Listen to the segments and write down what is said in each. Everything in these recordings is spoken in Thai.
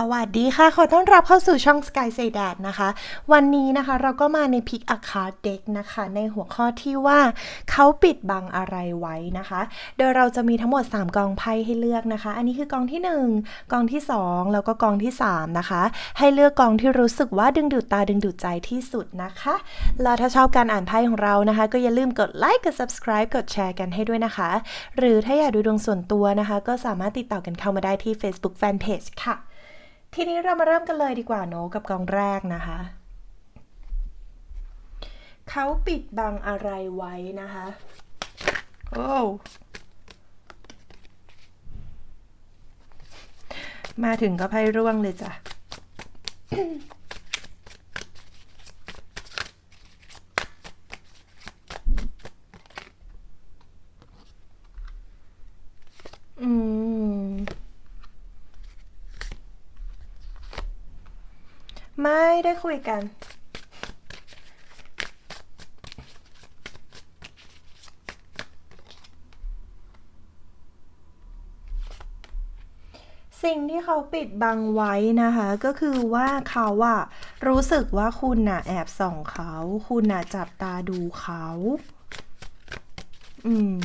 สวัสดีค่ะ ขอต้อนรับเข้าสู่ช่อง Sky Say That นะคะ วันนี้นะคะเราก็มาใน Pick a Card Deck นะคะ ในหัวข้อที่ว่าเขาปิดบังอะไรไว้นะคะ โดยเราจะมีทั้งหมด 3 กองไพ่ให้เลือกนะคะ อันนี้คือกองที่ 1 กองที่ 2 แล้วก็กองที่ 3 นะคะ ให้เลือกกองที่รู้สึกว่าดึงดูดตาดึงดูดใจที่สุดนะคะ แล้วถ้าชอบการอ่านไพ่ของเรานะคะ ก็อย่าลืมกดไลค์กด subscribe กดแชร์กันให้ด้วยนะคะ หรือถ้าอยากดูดวงส่วนตัวนะคะ ก็สามารถติดต่อกันเข้ามาได้ที่ Facebook Fanpage ค่ะ ทีนี้เรามาเริ่มกันเลยดีกว่าเนาะกับกองแรกนะคะ เขาปิดบังอะไรไว้นะคะ โอ้มาถึงก็ไพ่ร่วงเลยจ้ะ อืม ไม่ได้คุยกัน สิ่งที่เขาปิดบังไว้นะคะ ก็คือว่าเขาอะรู้สึกว่าคุณน่ะแอบส่องเขา คุณน่ะจับตาดูเขา อืม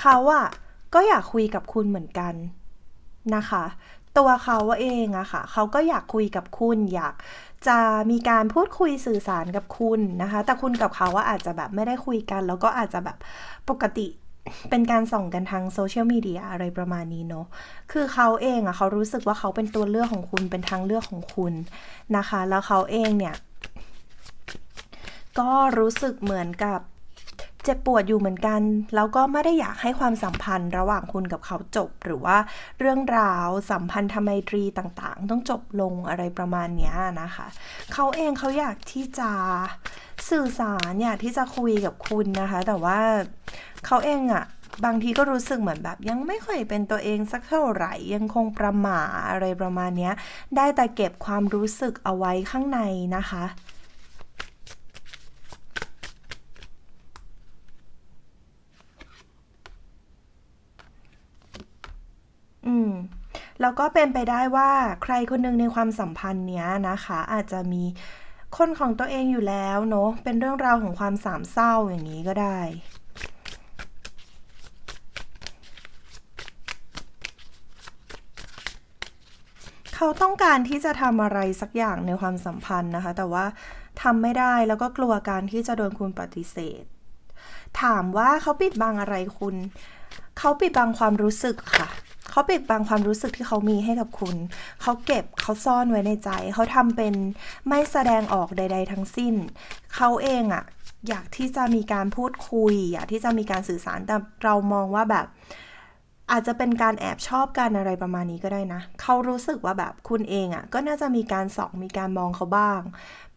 เขาอะก็อยากคุยกับคุณเหมือนกันนะคะ ตัวเขาเองอะค่ะ เขาก็อยากคุยกับคุณอยากจะมีการพูดคุยสื่อสารกับคุณนะคะ แต่คุณกับเขาว่าอาจจะแบบไม่ได้คุยกัน แล้วก็อาจจะแบบปกติเป็นการส่องกันทางโซเชียลมีเดียอะไรประมาณนี้เนาะ คือเขาเองอะเขารู้สึกว่าเขาเป็นตัวเลือกของคุณเป็นทางเลือกของคุณนะคะ แล้วเขาเองเนี่ย ก็รู้สึกเหมือนกับ เจ็บปวดอยู่เหมือนกัน แล้วก็ไม่ได้อยากให้ความสัมพันธ์ระหว่างคุณกับเขาจบ หรือว่าเรื่องราวสัมพันธไมตรีต่างๆ ต้องจบลงอะไรประมาณนี้นะคะ เขาเองเขาอยากที่จะสื่อสารอยากที่จะคุยกับคุณนะคะ แต่ว่าเขาเองอะบางทีก็รู้สึกเหมือนแบบ ยังไม่ค่อยเป็นตัวเองสักเท่าไหร่ยังคงประหม่าอะไรประมาณนี้ได้แต่เก็บความรู้สึกเอาไว้ข้างในนะคะ อืม แล้วก็เป็นไปได้ว่าใครคนหนึ่งในความสัมพันธ์เนี้ยนะคะ อาจจะมีคนของตัวเองอยู่แล้วเนาะเป็นเรื่องราวของความสามเศร้าอย่างนี้ก็ได้ เขาต้องการที่จะทำอะไรสักอย่างในความสัมพันธ์นะคะ แต่ว่าทำไม่ได้แล้วก็กลัวการที่จะโดนคุณปฏิเสธ ถามว่าเขาปิดบังอะไรคุณ เขาปิดบังความรู้สึกค่ะ เขาปิดบังความรู้สึกที่เขามีให้กับคุณ เขาเก็บเขาซ่อนไว้ในใจ เขาทำเป็นไม่แสดงออกใด ๆ ทั้งสิ้น เขาเองอะอยากที่จะมีการพูดคุย อยากที่จะมีการสื่อสารแต่เรามองว่าแบบ อาจจะเป็นการแอบชอบกันอะไรประมาณนี้ก็ได้นะ เขารู้สึกว่าแบบคุณเองอะ่ะก็น่าจะมีการส่องมีการมองเขาบ้าง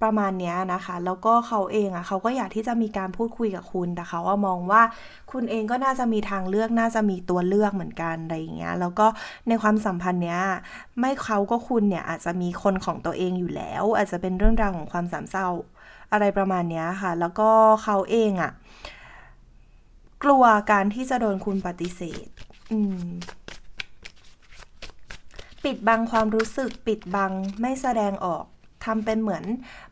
ประมาณเนี้ยนะคะ แล้วก็เขาเองอะ่ะเขาก็อยากที่จะมีการพูดคุยกับคุณแต่เขาว่ามองว่าคุณเองก็น่าจะมีทางเลือกน่าจะมีตัวเลือกเหมือนกันอะไรอย่างเงี้ย แล้วก็ในความสัมพันธ์เนี้ยไม่เขาก็คุณเนี่ยอาจจะมีคนของตัวเองอยู่แล้ว อาจจะเป็นเรื่องราวของความสามเศร้าอะไรประมาณเนี้ยค่ะ แล้วก็เขาเองอะ่ะกลัวการที่จะโดนคุณปฏิเสธ ปิดบังความรู้สึกปิดบังไม่แสดงออกทำเป็นเหมือน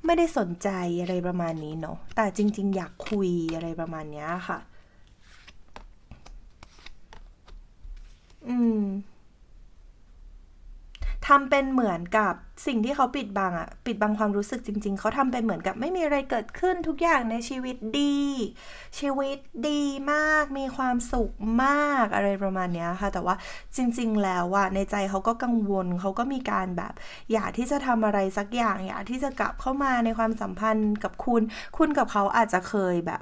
ไม่ได้สนใจอะไรประมาณนี้เนาะแต่จริง ๆ อยากคุยอะไรประมาณนี้ค่ะ อืม ทำเป็นเหมือนกับสิ่งที่เขาปิดบังอะปิดบังความรู้สึกจริง ๆ เขาทำเป็นเหมือนกับไม่มีอะไรเกิดขึ้นทุกอย่างในชีวิตดี ชีวิตดีมาก มีความสุขมากอะไรประมาณเนี้ยค่ะ แต่ว่าจริง ๆ แล้วอะในใจเขาก็กังวลเขาก็มีการแบบ อยากที่จะทำอะไรสักอย่าง อยากที่จะกลับเข้ามาในความสัมพันธ์กับคุณ คุณกับเขาอาจจะเคยแบบ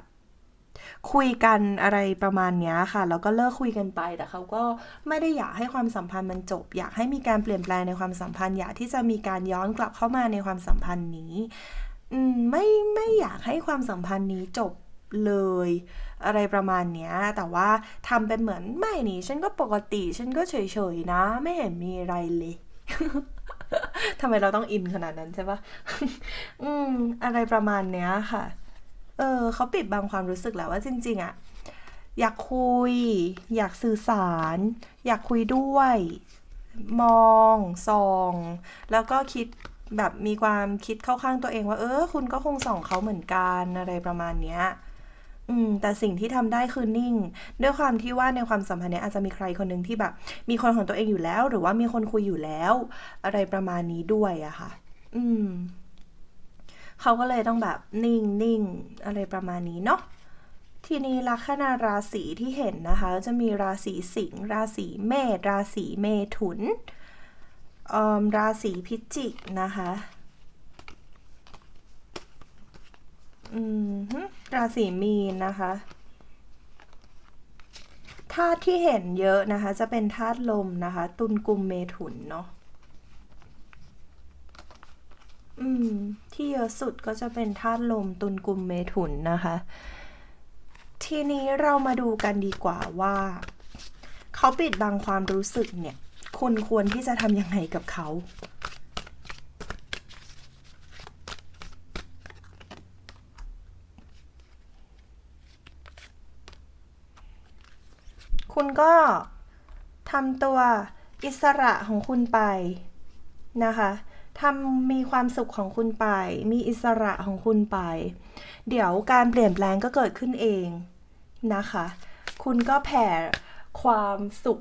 คุยกันอะไรประมาณนี้ค่ะ แล้วก็เลิกคุยกันไป แต่เขาก็ไม่ได้อยากให้ความสัมพันธ์มันจบ อยากให้มีการเปลี่ยนแปลงในความสัมพันธ์ อยากที่จะมีการย้อนกลับเข้ามาในความสัมพันธ์นี้อมไม่ไม่อยากให้ความสัมพันธ์นี้จบเลย อะไรประมาณเนี้ย แต่ว่าทำเป็นเหมือนไม่นี่ ฉันก็ปกติ ฉันก็เฉยๆนะ ไม่เห็นมีอะไรเลยทำไมเราต้องอินขนาดนั้นใช่ปะอืม อะไรประมาณเนี้ยค่ะ เออเขาปิดบังความรู้สึกแล้วว่าจริง ๆอะอยากคุย อยากสื่อสาร อยากคุยด้วย มองส่อง แล้วก็คิดแบบมีความคิดเข้าข้างตัวเองว่าเออ คุณก็คงส่องเขาเหมือนกันอะไรประมาณเนี้ยอืมแต่สิ่งที่ทำได้คือนิ่ง ด้วยความที่ว่าในความสัมพันธ์เนี้ยอาจจะมีใครคนหนึ่งที่แบบ มีคนของตัวเองอยู่แล้ว หรือว่ามีคนคุยอยู่แล้ว อะไรประมาณนี้ด้วยอะค่ะ อืม เขาก็เลยต้องแบบนิ่งนิ่งอะไรประมาณนี้เนาะทีนี้ลัคนาราศีที่เห็นนะคะ จะมีราศีสิงห์ราศีเมษราศีเมถุนเอิ่มราศีพิจิกนะคะอืมราศีมีนนะคะธาตุที่เห็นเยอะนะคะ จะเป็นธาตุลมนะคะ ตุลกุมเมถุนเนาะ อืม ที่เยอะสุดก็จะเป็นธาตุลมตุลกุมเมถุนนะคะ ทีนี้เรามาดูกันดีกว่าว่า เขาปิดบังความรู้สึกเนี่ย คุณควรที่จะทำยังไงกับเขาคุณก็ทำตัวอิสระของคุณไปนะคะ ทำมีความสุขของคุณไป มีอิสระของคุณไป เดี๋ยวการเปลี่ยนแปลงก็เกิดขึ้นเองนะคะ คุณก็แผ่ความสุข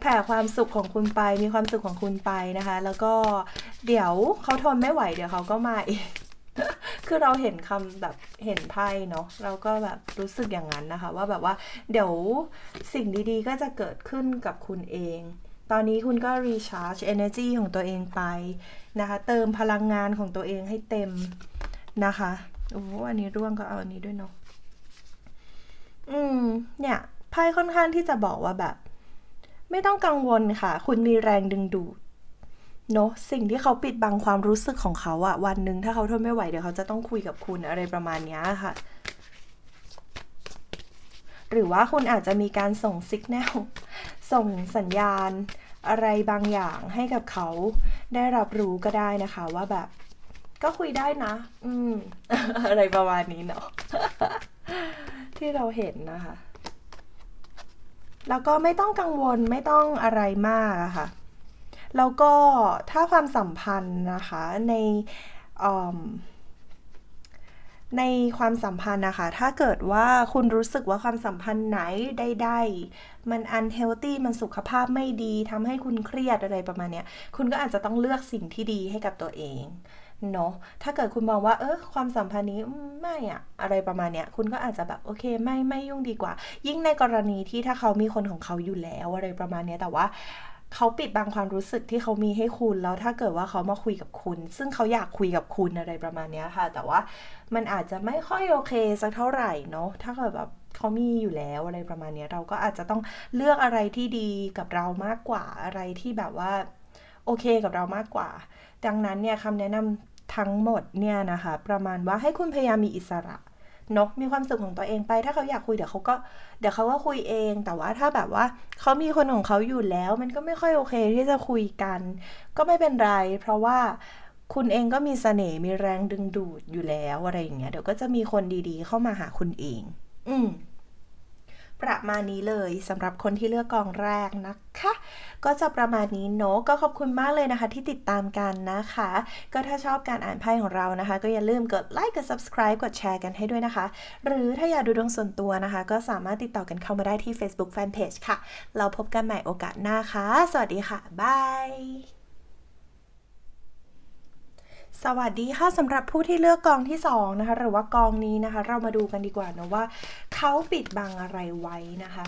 แผ่ความสุขของคุณไป มีความสุขของคุณไปนะคะ แล้วก็เดี๋ยวเขาทนไม่ไหว เดี๋ยวเขาก็มาเองคือเราเห็นคำแบบเห็นไพ่เนาะเราก็แบบรู้สึกอย่างนั้นนะคะ ว่าแบบว่า เดี๋ยวสิ่งดีๆ ก็จะเกิดขึ้นกับคุณเอง ตอนนี้คุณก็ recharge energy ของตัวเองไปนะคะ เติมพลังงานของตัวเองให้เต็มนะคะโอ้อันนี้ร่วงก็เอาอันนี้ด้วยเนาะอืม เนี่ยไพ่ค่อนข้างที่จะบอกว่าแบบ ไม่ต้องกังวลค่ะ คุณมีแรงดึงดูดเนอะสิ่งที่เขาปิดบังความรู้สึกของเขาอะวันหนึ่งถ้าเขาทนไม่ไหวเดี๋ยวเขาจะต้องคุยกับคุณอะไรประมาณเนี้ยค่ะ หรือว่าคุณอาจจะมีการส่งสัญญาณส่งสัญญาณอะไรบางอย่างให้กับเขาได้รับรู้ก็ได้นะคะว่าแบบ ก็คุยได้นะ อืม อะไรประมาณนี้เนาะที่เราเห็นนะคะ แล้วก็ไม่ต้องกังวลไม่ต้องอะไรมากอะค่ะ แล้วก็ถ้าความสัมพันธ์นะคะใน ในความสัมพันธ์นะคะ ถ้าเกิดว่าคุณรู้สึกว่าความสัมพันธ์ไหนใดๆมัน unhealthy มันสุขภาพไม่ดีทำให้คุณเครียดอะไรประมาณเนี้ย คุณก็อาจจะต้องเลือกสิ่งที่ดีให้กับตัวเองเนาะถ้าเกิดคุณมองว่าเออความสัมพันธ์นี้ไม่อะอะไรประมาณเนี้ยคุณก็อาจจะแบบโอเคไม่ไม่ยุ่งดีกว่า ยิ่งในกรณีที่ถ้าเขามีคนของเขาอยู่แล้วอะไรประมาณเนี้ยแต่ว่า เขาปิดบังความรู้สึกที่เขามีให้คุณแล้วถ้าเกิดว่าเขามาคุยกับคุณ ซึ่งเขาอยากคุยกับคุณอะไรประมาณนี้ค่ะ แต่ว่ามันอาจจะไม่ค่อยโอเคสักเท่าไหร่เนาะถ้าเกิดแบบเขามีอยู่แล้วอะไรประมาณนี้เราก็อาจจะต้องเลือกอะไรที่ดีกับเรามากกว่าอะไรที่แบบว่าโอเคกับเรามากกว่า ดังนั้นเนี่ยคำแนะนำทั้งหมดเนี่ยนะคะ ประมาณว่าให้คุณพยายามมีอิสระ เนาะมีความสุขของตัวเองไป ถ้าเขาอยากคุยเดี๋ยวเขาก็เดี๋ยวเขาก็คุยเอง แต่ว่าถ้าแบบว่าเขามีคนของเขาอยู่แล้ว มันก็ไม่ค่อยโอเคที่จะคุยกัน ก็ไม่เป็นไร เพราะว่าคุณเองก็มีเสน่ห์มีแรงดึงดูดอยู่แล้วอะไรอย่างเงี้ยเดี๋ยวก็จะมีคนดีๆ เข้ามาหาคุณเอง อืม ประมาณนี้เลยสำหรับคนที่เลือกกองแรกนะคะ ก็จะประมาณนี้เนาะก็ขอบคุณมากเลยนะคะ ที่ติดตามกันนะคะ ก็ถ้าชอบการอ่านไพ่ของเรานะคะ ก็อย่าลืมกดไลค์กด subscribe กดแชร์กันให้ด้วยนะคะ หรือถ้าอยากดูดวงส่วนตัวนะคะ ก็สามารถติดต่อกันเข้ามาได้ที่ Facebook Fanpage ค่ะ เราพบกันใหม่โอกาสหน้าค่ะ สวัสดีค่ะบาย สวัสดีค่ะสำหรับผู้ที่เลือกกองที่2นะคะหรือว่ากองนี้นะคะ เรามาดูกันดีกว่านะว่าเขาปิดบังอะไรไว้นะคะ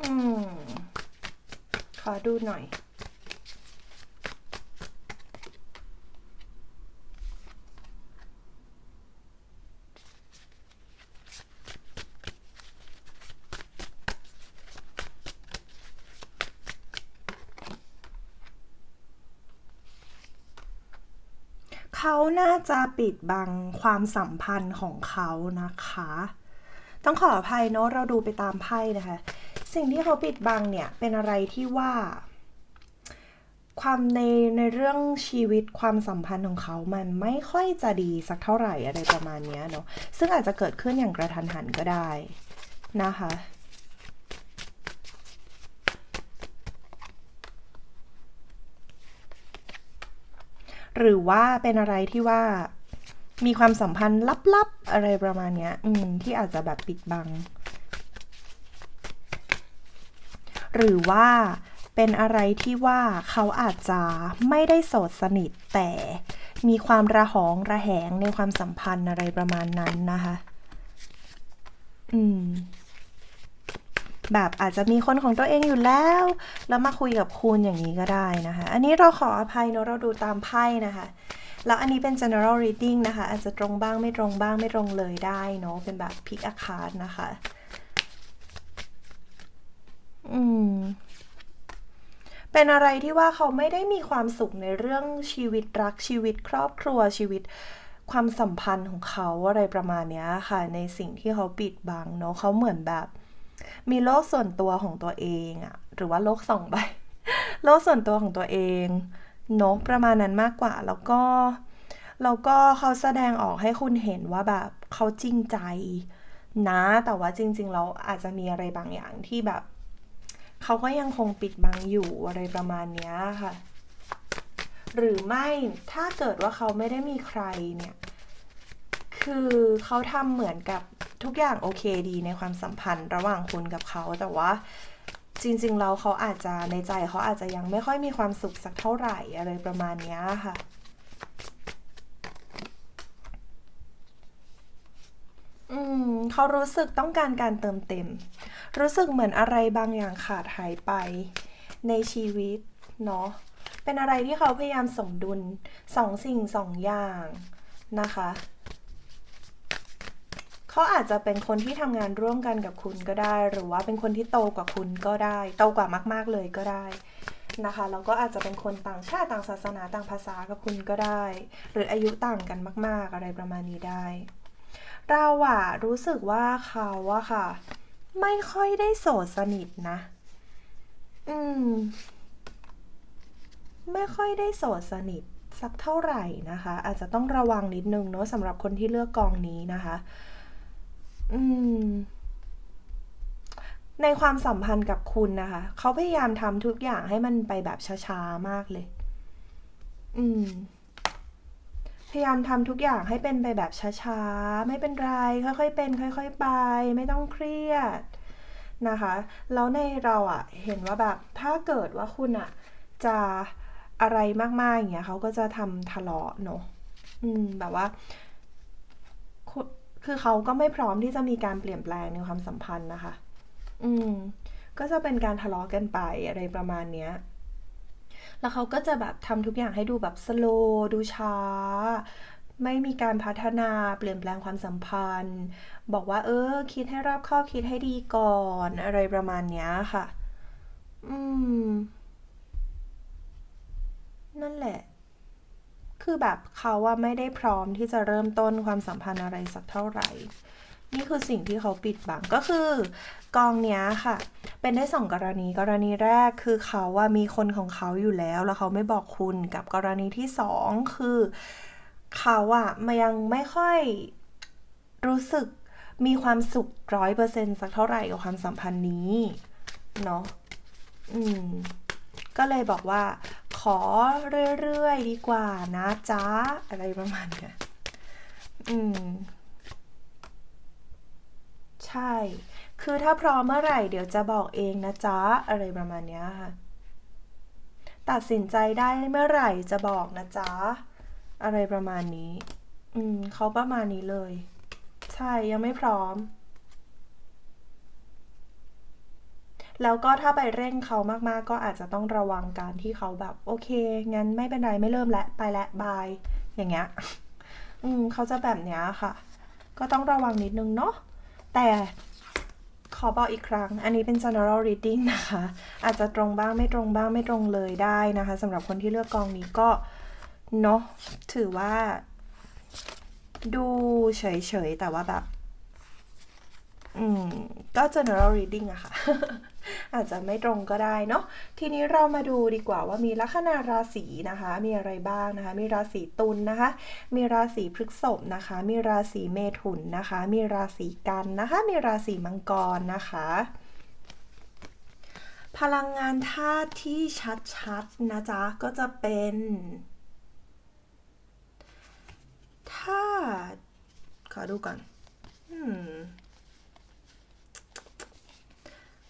อืม ขอ ดูหน่อย เขาน่าจะปิดบังความสัมพันธ์ของเขานะคะ ต้องขออภัยเนาะเราดูไปตามไพ่นะคะ สิ่งที่เขาปิดบังเนี่ยเป็นอะไรที่ว่า ความในในเรื่องชีวิตความสัมพันธ์ของเขา มันไม่ค่อยจะดีสักเท่าไหร่อะไรประมาณนี้เนาะซึ่งอาจจะเกิดขึ้นอย่างกระทันหันก็ได้นะคะหรือว่าเป็นอะไรที่ว่ามีความสัมพันธ์ลับๆ อะไรประมาณเนี้ย อืม ที่อาจจะแบบปิดบัง หรือว่าเป็นอะไรที่ว่าเขาอาจจะไม่ได้โสดสนิท แต่มีความระหองระแหงในความสัมพันธ์อะไรประมาณนั้นนะคะ อืม แบบอาจจะมีคนของตัวเองอยู่แล้ว แล้วมาคุยกับคุณอย่างนี้ก็ได้นะคะ อันนี้เราขออภัยเนอะเราดูตามไพ่นะคะ แล้วอันนี้เป็น general reading นะคะ อาจจะตรงบ้างไม่ตรงบ้างไม่ตรงเลยได้เนาะเป็นแบบ pick a card นะคะ อืม เป็นอะไรที่ว่าเขาไม่ได้มีความสุขในเรื่องชีวิตรักชีวิตครอบครัวชีวิตความสัมพันธ์ของเขาอะไรประมาณเนี้ยค่ะ ในสิ่งที่เขาปิดบังเนาะเขาเหมือนแบบ มีโลกส่วนตัวของตัวเองอะหรือว่าโลกสองใบ โลกส่วนตัวของตัวเองเนอะประมาณนั้นมากกว่าแล้วก็แล้วก็เขาแสดงออกให้คุณเห็นว่าแบบเขาจริงใจนะ แต่ว่าจริงๆแล้วอาจจะมีอะไรบางอย่างที่แบบ เขาก็ยังคงปิดบังอยู่อะไรประมาณนี้ค่ะ หรือไม่ถ้าเกิดว่าเขาไม่ได้มีใครเนี่ย คือเขาทำเหมือนกับทุกอย่างโอเคดีในความสัมพันธ์ระหว่างคุณกับเขาแต่ว่าจริงๆแล้วเขาอาจจะในใจเขาอาจจะยังไม่ค่อยมีความสุขสักเท่าไหร่อะไรประมาณนี้ค่ะ อืมเขารู้สึกต้องการการเติมเต็ม รู้สึกเหมือนอะไรบางอย่างขาดหายไปในชีวิตเนาะเป็นอะไรที่เขาพยายามสมดุลสองสิ่งสองอย่างนะคะเขาอาจจะเป็นคนที่ทำงานร่วมกันกับคุณก็ได้ หรือว่าเป็นคนที่โตกว่าคุณก็ได้ โตกว่ามาก ๆเลยก็ได้นะคะแล้วก็อาจจะเป็นคนต่างชาติต่างศาสนาต่างภาษากับคุณก็ได้ หรืออายุต่างกันมาก ๆ อะไรประมาณนี้ได้ เราอะรู้สึกว่าเขาอะค่ะ ไม่ค่อยได้โสดสนิทนะ อืม ไม่ค่อยได้โสดสนิทสักเท่าไหร่นะคะ อาจจะต้องระวังนิดนึงเนาะสำหรับคนที่เลือกกองนี้นะคะ อืม ในความสัมพันธ์กับคุณนะคะ เขาพยายามทำทุกอย่างให้มันไปแบบช้าๆมากเลย อืม พยายามทำทุกอย่างให้เป็นไปแบบช้าๆ ไม่เป็นไร ค่อยๆ เป็น ค่อย ๆ ไป ไม่ต้องเครียดนะคะ แล้วในเราอะเห็นว่าแบบถ้าเกิดว่าคุณอะจะอะไรมากๆอย่างเงี้ยเขาก็จะทำทะเลาะเนอะอืมแบบว่า คือเขาก็ไม่พร้อมที่จะมีการเปลี่ยนแปลงในความสัมพันธ์นะคะ อืม ก็จะเป็นการทะเลาะกันไปอะไรประมาณเนี้ย แล้วเขาก็จะแบบทำทุกอย่างให้ดูแบบสโลดูช้า ไม่มีการพัฒนาเปลี่ยนแปลงความสัมพันธ์ บอกว่า เออ คิดให้รอบคอบคิดให้ดีก่อนอะไรประมาณเนี้ยค่ะ อืม นั่นแหละ คือแบบเขาว่าไม่ได้พร้อมที่จะเริ่มต้นความสัมพันธ์อะไรสักเท่าไหร่ นี่คือสิ่งที่เขาปิดบังก็คือกองเนี้ยค่ะ เป็นได้สองกรณีกรณีแรกคือเขาว่ามีคนของเขาอยู่แล้ว แล้วเขาไม่บอกคุณกับกรณีที่สองคือเขาอะมันยังไม่ค่อยรู้สึกมีความสุขร้อยเปอร์เซ็นสักเท่าไหร่กับความสัมพันธ์นี้เนาะอืม ก็เลยบอกว่า ขอเรื่อยๆดีกว่านะจ๊ะ อะไรประมาณเนี้ยอืม ใช่ คือถ้าพร้อมเมื่อไหร่ เดี๋ยวจะบอกเองนะจ๊ะ อะไรประมาณเนี้ยค่ะ ตัดสินใจได้เมื่อไหร่จะบอกนะจ๊ะ อะไรประมาณนี้ อืมเขาประมาณนี้เลย ใช่ ยังไม่พร้อม แล้วก็ถ้าไปเร่งเขามากๆ ก็อาจจะต้องระวังการที่เขาแบบ โอเค งั้นไม่เป็นไรไม่เริ่มและ ไปและบาย อย่างเงี้ย อืมเขาจะแบบเนี้ยค่ะ ก็ต้องระวังนิดนึงเนาะ แต่ขอบอกอีกครั้ง อันนี้เป็น general reading นะคะ อาจจะตรงบ้างไม่ตรงบ้างไม่ตรงเลยได้นะคะสำหรับคนที่เลือกกองนี้ก็เนาะถือว่า ดูเฉยๆ แต่ว่าแบบ อืม ก็ general reading อะค่ะ อาจจะไม่ตรงก็ได้เนาะทีนี้เรามาดูดีกว่าว่ามีลัคนาราศีนะคะ มีอะไรบ้างนะคะ มีราศีตุลนะคะ มีราศีพฤษภนะคะ มีราศีเมถุนนะคะ มีราศีกันนะคะ มีราศีมังกรนะคะพลังงานธาตุที่ชัดๆนะจ๊ะ ก็จะเป็นธาตุขอดูก่อน อืม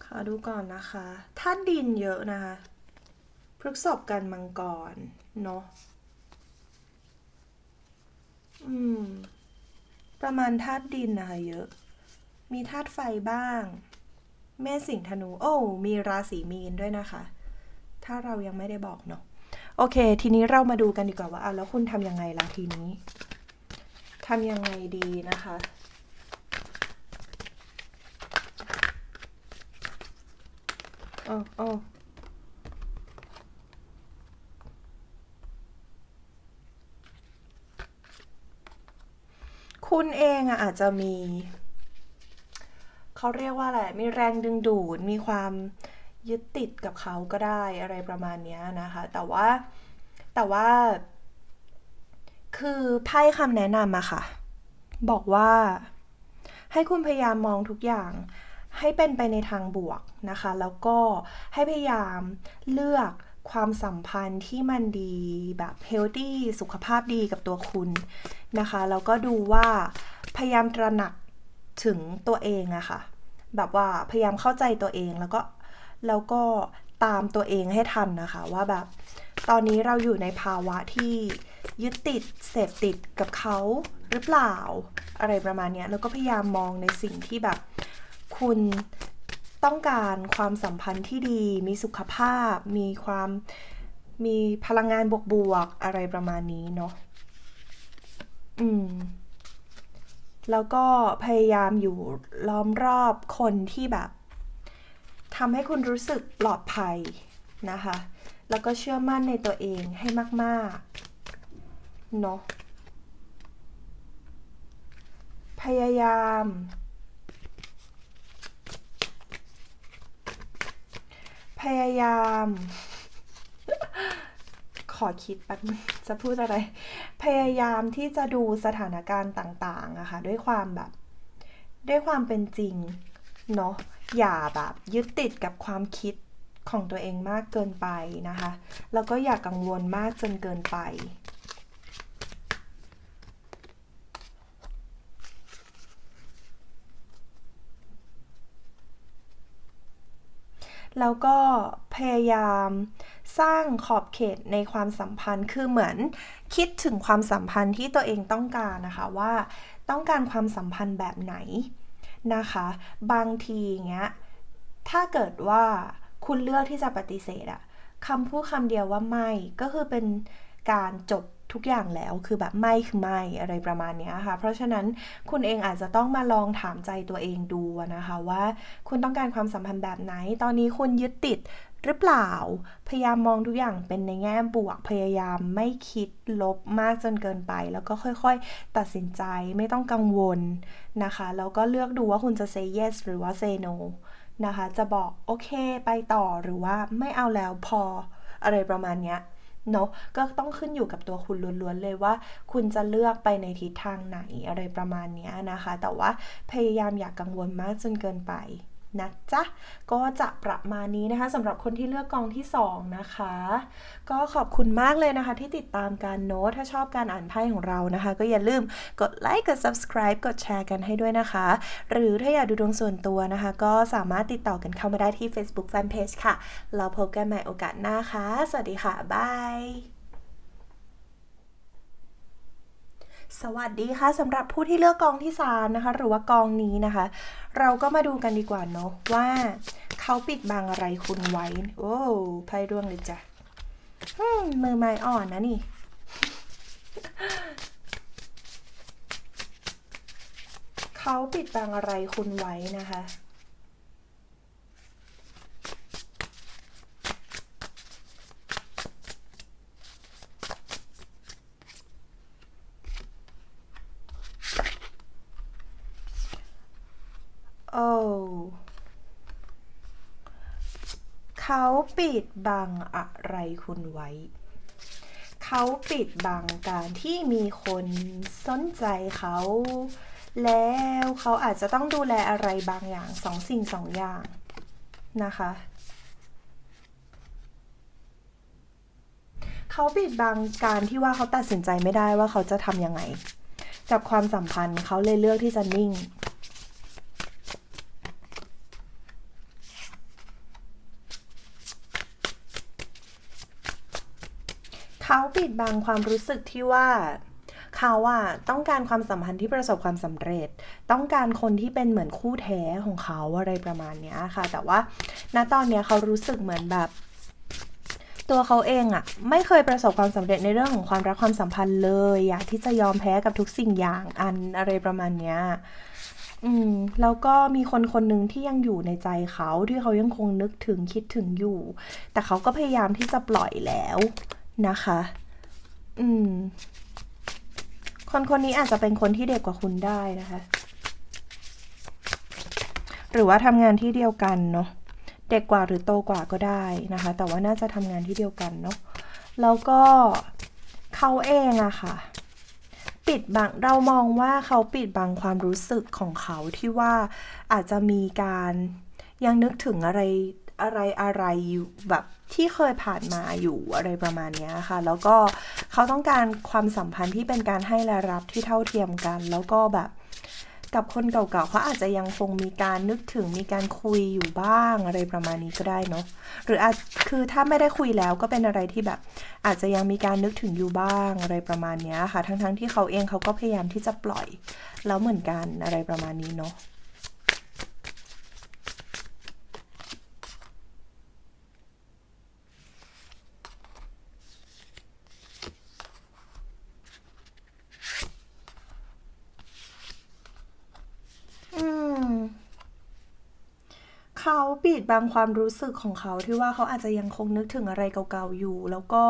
ข อดูก่อนนะคะธาดินเยอะนะคะพฤกษบกันมังกร เนาะอืม ประมาณธาตุดินนะคะเยอะ มีธาตุไฟบ้างเมษสิงห์ธนู โอ้ มีราศีมีนด้วยนะคะ ถ้าเรายังไม่ได้บอกเนาะ โอเค ทีนี้เรามาดูกันดีกว่าว่าอะแล้วคุณทำยังไงล่ะทีนี้ ทำยังไงดีนะคะ อ้โอ้คุณเองอะอาจจะมี เขาเรียกว่าอะไร มีแรงดึงดูด มีความยึดติดกับเขาก็ได้อะไรประมาณนี้นะคะ แต่ว่าแต่ว่า คือไพ่คำแนะนำอะค่ะ บอกว่า ให้คุณพยายามมองทุกอย่าง ให้เป็นไปในทางบวกนะคะ แล้วก็ให้พยายามเลือกความสัมพันธ์ที่มันดีแบบเฮลตี้สุขภาพดีกับตัวคุณนะคะ แล้วก็ดูว่าพยายามตระหนักถึงตัวเองอะค่ะ แบบว่าพยายามเข้าใจตัวเองแล้วก็แล้วก็ตามตัวเองให้ทันนะคะ ว่าแบบตอนนี้เราอยู่ในภาวะที่ยึดติดเสพติดกับเขาหรือเปล่า อะไรประมาณนี้แล้วก็พยายามมองในสิ่งที่แบบ คุณต้องการความสัมพันธ์ที่ดี มีสุขภาพ มีความมีพลังงานบวกๆอะไรประมาณนี้เนาะอืมแล้วก็พยายามอยู่ล้อมรอบคนที่แบบทำให้คุณรู้สึกปลอดภัยนะคะ แล้วก็เชื่อมั่นในตัวเองให้มากๆเนาะพยายาม พยายาม ขอคิดแป๊บนึงจะพูดอะไร พยายามที่จะดูสถานการณ์ต่างๆอะค่ะด้วยความแบบ ด้วยความเป็นจริงเนาะอย่าแบบ ยึดติดกับความคิดของตัวเองมากเกินไปนะคะ แล้วก็อย่ากังวลมากจนเกินไป แล้วก็พยายามสร้างขอบเขตในความสัมพันธ์ คือเหมือนคิดถึงความสัมพันธ์ที่ตัวเองต้องการนะคะว่าต้องการความสัมพันธ์แบบไหนนะคะ บางทีเงี้ยถ้าเกิดว่าคุณเลือกที่จะปฏิเสธอะคำพูดคำเดียวว่าไม่ก็คือเป็นการจบ ทุกอย่างแล้ว คือแบบไม่คือไม่อะไรประมาณนี้ค่ะ เพราะฉะนั้นคุณเองอาจจะต้องมาลองถามใจตัวเองดูนะคะว่าคุณต้องการความสัมพันธ์แบบไหน ตอนนี้คุณยึดติดหรือเปล่า พยายามมองทุกอย่างเป็นในแง่บวก พยายามไม่คิดลบมากจนเกินไป แล้วก็ค่อยๆ ตัดสินใจไม่ต้องกังวลนะคะ แล้วก็เลือกดูว่าคุณจะ say yes หรือว่า say no นะคะ จะบอกโอเคไปต่อหรือว่าไม่เอาแล้วพออะไรประมาณเนี้ย เนาะก็ต้องขึ้นอยู่กับตัวคุณล้วนๆเลยว่า คุณจะเลือกไปในทิศทางไหนอะไรประมาณนี้นะคะ แต่ว่าพยายามอย่ากกังวลมากจนเกินไป นะจ๊ะ ก็จะประมาณนี้นะคะสำหรับคนที่เลือกกองที่ 2 นะคะ ก็ขอบคุณมากเลยนะคะ ที่ติดตามการโน้ตถ้าชอบการอ่านไพ่ของเรานะคะ ก็อย่าลืมกดไลค์กด subscribe กดแชร์กันให้ด้วยนะคะ หรือถ้าอยากดูดวงส่วนตัวนะคะ ก็สามารถติดต่อกันเข้ามาได้ที่ Facebook Fanpage ค่ะ เราพบกันใหม่โอกาสหน้าค่ะ สวัสดีค่ะ บาย สวัสดีค่ะสำหรับผู้ที่เลือกกองที่3นะคะ หรือว่ากองนี้นะคะ เราก็มาดูกันดีกว่าเนาะว่าเขาปิดบังอะไรคุณไว้ โอ้ไพ่ร่วงเลยจ้ะมมือไม้อ่อนนะนี่ เขาปิดบังอะไรคุณไว้นะคะ โอเขาปิดบังอะไรคุณไว้ เขาปิดบังการที่มีคนสนใจเขา แล้วเขาอาจจะต้องดูแลอะไรบางอย่างสองสิ่งสองอย่างนะคะเขาปิดบังการที่ว่าเขาตัดสินใจไม่ได้ว่าเขาจะทำยังไง กับความสัมพันธ์เขาเลยเลือกที่จะนิ่ง เขา ปิดบังความรู้สึกที่ว่าเขาอะต้องการความสัมพันธ์ที่ประสบความสำเร็จ ต้องการคนที่เป็นเหมือนคู่แท้ของเขาอะไรประมาณเนี้ยค่ะ แต่ว่าณตอนเนี้ยเขารู้สึกเหมือนแบบ ตัวเขาเองอะไม่เคยประสบความสำเร็จในเรื่องของความรักความสัมพันธ์เลย อยากที่จะยอมแพ้กับทุกสิ่งอย่างอันอะไรประมาณเนี้ยอืมแล้วก็มีคนคนหนึ่งที่ยังอยู่ในใจเขาที่เขายังคงนึกถึงคิดถึงอยู่ แต่เขาก็พยายามที่จะปล่อยแล้วนะคะ อืม คนคนนี้อาจจะเป็นคนที่เด็กกว่าคุณได้นะคะ หรือว่าทำงานที่เดียวกันเนาะ เด็กกว่าหรือโตกว่าก็ได้นะคะ แต่ว่าน่าจะทำงานที่เดียวกันเนาะ แล้วก็เขาเองอะค่ะ ปิดบัง เรามองว่าเขาปิดบังความรู้สึกของเขาที่ว่าอาจจะมีการยังนึกถึงอะไรอะไรอะไรอยู่แบบที่เคยผ่านมาอยู่อะไรประมาณนี้ค่ะ แล้วก็ เขาต้องการความสัมพันธ์ที่เป็นการให้และรับที่เท่าเทียมกัน แล้วก็แบบกับคนเก่าๆเขาอาจจะยังคงมีการนึกถึงมีการคุยอยู่บ้างอะไรประมาณนี้ก็ได้เนาะหรืออาจคือถ้าไม่ได้คุยแล้วก็เป็นอะไรที่แบบ อาจจะยังมีการนึกถึงอยู่บ้างอะไรประมาณนี้ค่ะ ทั้งๆที่เขาเองเขาก็พยายามที่จะปล่อย แล้วเหมือนกันอะไรประมาณนี้เนาะ อืม เขา ดบังความรู้สึกของเขาที่ว่าเขาอาจจะยังคงนึกถึงอะไรเก่าๆอยู่ แล้วก็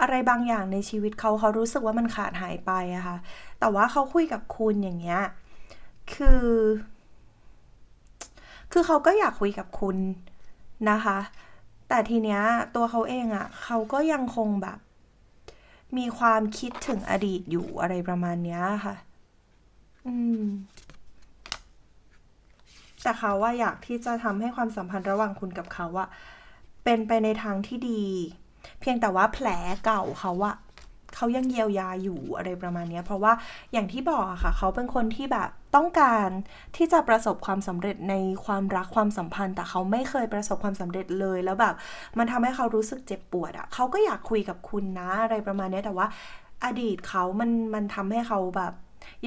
อะไรบางอย่างในชีวิตเขาเขารู้สึกว่ามันขาดหายไปอะค่ะ แต่ว่าเขาคุยกับคุณอย่างเงี้ย คือ คือเขาก็อยากคุยกับคุณนะคะ แต่ทีเนี้ยตัวเขาเองอะเขาก็ยังคงแบบ มีความคิดถึงอดีตอยู่อะไรประมาณเนี้ยค่ะ อืม แต่เขาว่าอยากที่จะทำให้ความสัมพันธ์ระหว่างคุณกับเขาอะเป็นไปในทางที่ดี เพียงแต่ว่าแผลเก่าเขาอะเขายังเยียวยาอยู่อะไรประมาณเนี้ยเพราะว่าอย่างที่บอกอะค่ะ เขาเป็นคนที่แบบต้องการที่จะประสบความสำเร็จในความรักความสัมพันธ์ แต่เขาไม่เคยประสบความสำเร็จเลยแล้วแบบ มันทำให้เขารู้สึกเจ็บปวดอะเขาก็อยากคุยกับคุณนะอะไรประมาณเนี้ยแต่ว่าอดีตเขามันมันทำให้เขาแบบ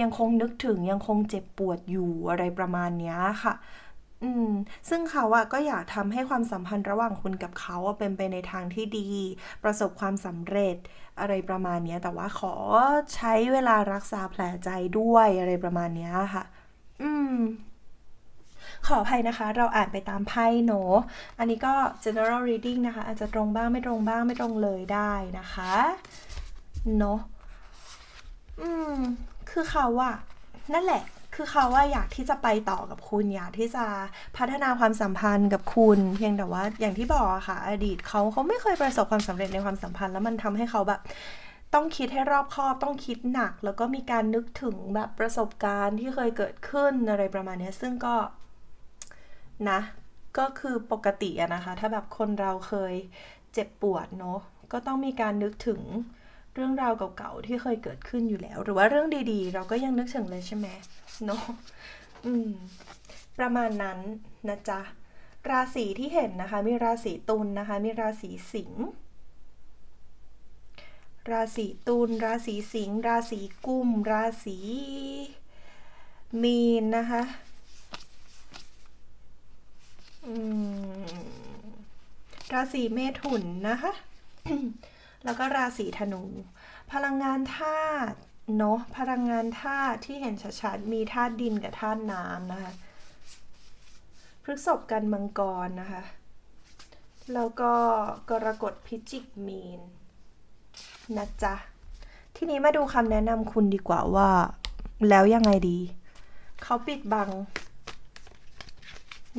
ยังคงนึกถึงยังคงเจ็บปวดอยู่อะไรประมาณเนี้ยค่ะอืมซึ่งเขาอะก็อยากทำให้ความสัมพันธ์ระหว่างคุณกับเขาอะเป็นไปในทางที่ดี ประสบความสำเร็จอะไรประมาณเนี้ยแต่ว่าขอใช้เวลารักษาแผลใจด้วยอะไรประมาณเนี้ยค่ะ อืมขออภัยนะคะ เราอ่านไปตามไพ่เนอะอันนี้ก็ general reading นะคะ อาจจะตรงบ้างไม่ตรงบ้างไม่ตรงเลยได้นะคะ เนอะอืม คือเขาอะนั่นแหละ คือเขาว่าอยากที่จะไปต่อกับคุณอยากที่จะพัฒนาความสัมพันธ์กับคุณ เพียงแต่ว่าอย่างที่บอกอะค่ะ อดีตเขาเขาไม่เคยประสบความสำเร็จในความสัมพันธ์ แล้วมันทำให้เขาแบบต้องคิดให้รอบคอบต้องคิดหนัก แล้วก็มีการนึกถึงแบบประสบการณ์ที่เคยเกิดขึ้นอะไรประมาณนี้ซึ่งก็นะ ก็คือปกติอะนะคะ ถ้าแบบคนเราเคยเจ็บปวดเนาะก็ต้องมีการนึกถึง เรื่องราวเก่าๆที่เคยเกิดขึ้นอยู่แล้ว หรือว่าเรื่องดีๆ เราก็ยังนึกถึงเลยใช่ไหมเนาะอืม ประมาณนั้นนะจ๊ะ ราศีที่เห็นนะคะ มีราศีตุลนะคะ มีราศีสิงห์ราศีตุลราศีสิงห์ราศีกุม ราศีมีนนะคะราศีเมถุนนะคะ แล้วก็ราศีธนู พลังงานธาตุเนาะพลังงานธาตุที่เห็นชัดๆมีธาตุดินกับธาตุน้ำนะคะพฤษภกันมังกรนะคะแล้วก็กรกฎพิจิกมีนนะจ๊ะทีนี้มาดูคำแนะนำคุณดีกว่าว่า แล้วยังไงดี เขาปิดบัง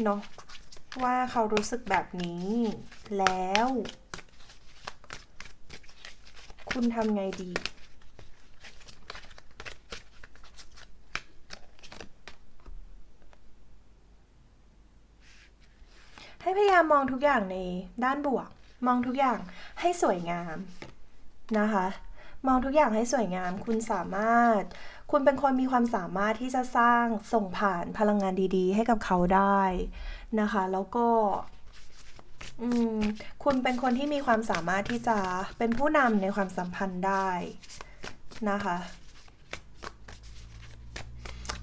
เนาะว่าเขารู้สึกแบบนี้แล้ว คุณทำไงดี ให้พยายามมองทุกอย่างในด้านบวก มองทุกอย่างให้สวยงามนะคะ มองทุกอย่างให้สวยงาม คุณสามารถ คุณเป็นคนมีความสามารถที่จะสร้างส่งผ่านพลังงานดีๆ ให้กับเขาได้นะคะ แล้วก็ อืมคุณเป็นคนที่มีความสามารถที่จะเป็นผู้นำในความสัมพันธ์ได้นะคะ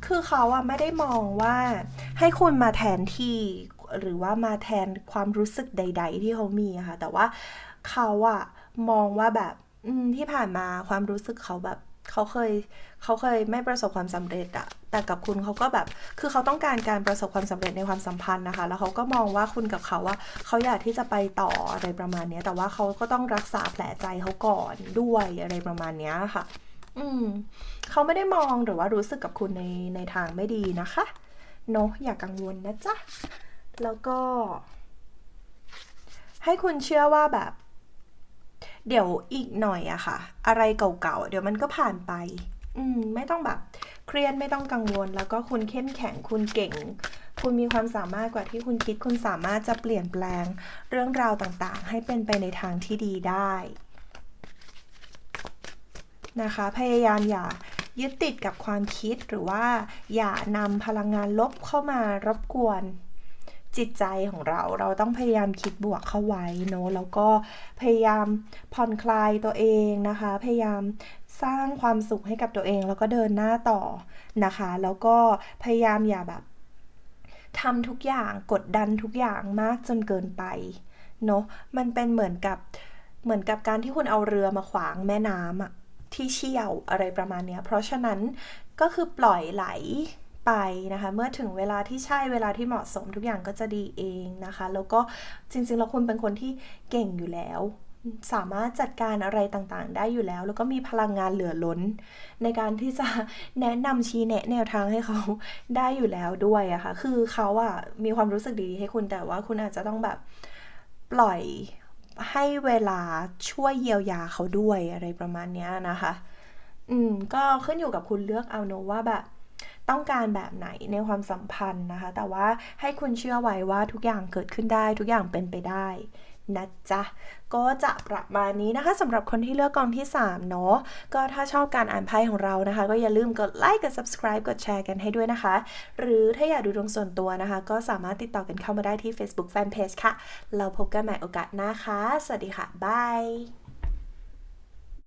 คือเขาอะไม่ได้มองว่าให้คุณมาแทนที่หรือว่ามาแทนความรู้สึกใด ๆ ที่เขามีะค่ะ แต่ว่าเขาอะมองว่าแบบที่ผ่านมาความรู้สึกเขาแบบ เขาเคยเขาเคยไม่ประสบความสำเร็จอะแต่กับคุณเขาก็แบบคือเขาต้องการการประสบความสำเร็จในความสัมพันธ์นะคะ แล้วเขาก็มองว่าคุณกับเขาว่าเขาอยากที่จะไปต่ออะไรประมาณนี้แต่ว่าเขาก็ต้องรักษาแผลใจเขาก่อนด้วยอะไรประมาณนี้ค่ะ อืมเขาไม่ได้มองหรือว่ารู้สึกกับคุณในในทางไม่ดีนะคะเนอะอย่ากกังวลนะจ๊ะแล้วก็ให้คุณเชื่อว่าแบบ เดี๋ยวอีกหน่อยอะค่ะ อะไรเก่าๆ เดี๋ยวมันก็ผ่านไป อืม ไม่ต้องแบบเครียดไม่ต้องกังวล แล้วก็คุณเข้มแข็งคุณเก่ง คุณมีความสามารถกว่าที่คุณคิด คุณสามารถจะเปลี่ยนแปลงเรื่องราวต่างๆ ให้เป็นไปในทางที่ดีได้ นะคะ พยายามอย่ายึดติดกับความคิดหรือว่าอย่านำพลังงานลบเข้ามารบกวน จิตใจของเรา เราต้องพยายามคิดบวกเข้าไว้เนอะแล้วก็พยายามผ่อนคลายตัวเองนะคะ พยายามสร้างความสุขให้กับตัวเอง แล้วก็เดินหน้าต่อนะคะ แล้วก็พยายามอย่าแบบทำทุกอย่างกดดันทุกอย่างมากจนเกินไปเนอะมันเป็นเหมือนกับเหมือนกับการที่คุณเอาเรือมาขวางแม่น้ำอะที่เชี่ยวอะไรประมาณเนี้ยเพราะฉะนั้นก็คือปล่อยไหล ไปนะคะ เมื่อถึงเวลาที่ใช่เวลาที่เหมาะสมทุกอย่างก็จะดีเองนะคะ แล้วก็จริงๆแล้วคุณเป็นคนที่เก่งอยู่แล้ว สามารถจัดการอะไรต่างๆ ได้อยู่แล้ว แล้วก็มีพลังงานเหลือล้น ในการที่จะแนะนำชี้แนะแนวทางให้เขาได้อยู่แล้วด้วยอะคะ่ะคือเขาอะมีความรู้สึกดีให้คุณแต่ว่าคุณอาจจะต้องแบบปล่อยให้เวลาช่วยเยียวยาเขาด้วยอะไรประมาณนี้นะคะ อืม ก็ขึ้นอยู่กับคุณเลือกเอาเนว่าแบบ ต้องการแบบไหนในความสัมพันธ์นะคะ แต่ว่าให้คุณเชื่อไว้ว่าทุกอย่างเกิดขึ้นได้ ทุกอย่างเป็นไปได้นะจ๊ะ ก็จะประมาณนี้นะคะสำหรับคนที่เลือกกองที่ 3 เนาะก็ถ้าชอบการอ่านไพ่ของเรานะคะ ก็อย่าลืมกดไลค์กด subscribe กดแชร์กันให้ด้วยนะคะ หรือถ้าอยากดูดวงส่วนตัวนะคะ ก็สามารถติดต่อกันเข้ามาได้ที่ Facebook Fanpage ค่ะ เราพบกันใหม่โอกาสหน้าค่ะ สวัสดีค่ะบาย